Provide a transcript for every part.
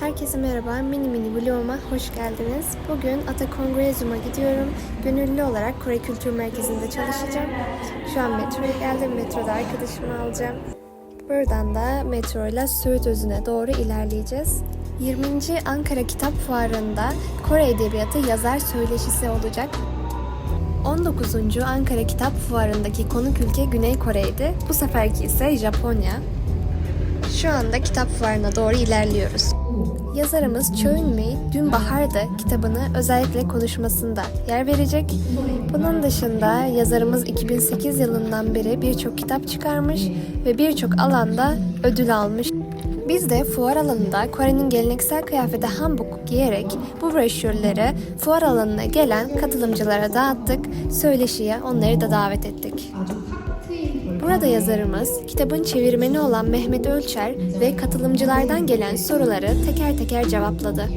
Herkese merhaba, mini mini vloguma hoş geldiniz. Bugün Ata Kongrezyum'a gidiyorum. Gönüllü olarak Kore Kültür Merkezi'nde çalışacağım. Şu an metroya geldim, metroda arkadaşımı alacağım. Buradan da metroyla Söğüt Özü'ne doğru ilerleyeceğiz. 20. Ankara Kitap Fuarı'nda Kore Edebiyatı yazar söyleşisi olacak. 19. Ankara Kitap Fuarı'ndaki konuk ülke Güney Kore'ydi. Bu seferki ise Japonya. Şu anda kitap fuarına doğru ilerliyoruz. Yazarımız Choeun Mi Dün Bahar'dı kitabını özellikle konuşmasında yer verecek. Bunun dışında yazarımız 2008 yılından beri birçok kitap çıkarmış ve birçok alanda ödül almış. Biz de fuar alanında Kore'nin geleneksel kıyafeti hanbok giyerek bu broşürleri fuar alanına gelen katılımcılara dağıttık. Söyleşiye onları da davet ettik. Burada yazarımız kitabın çevirmeni olan Mehmet Ölçer ve katılımcılardan gelen soruları teker teker cevapladı.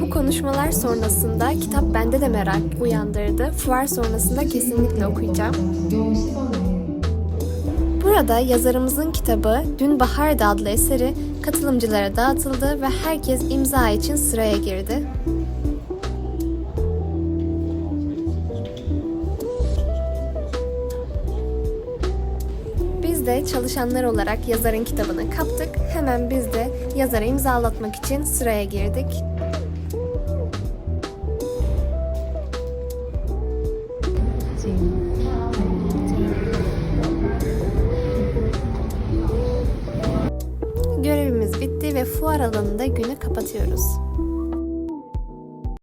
Bu konuşmalar sonrasında kitap bende de merak uyandırdı. Fuar sonrasında kesinlikle okuyacağım. Burada yazarımızın kitabı Dün Bahar'da adlı eseri katılımcılara dağıtıldı ve herkes imza için sıraya girdi. De çalışanlar olarak yazarın kitabını kaptık. Hemen biz de yazara imzalatmak için sıraya girdik. Görevimiz bitti ve fuar alanında günü kapatıyoruz.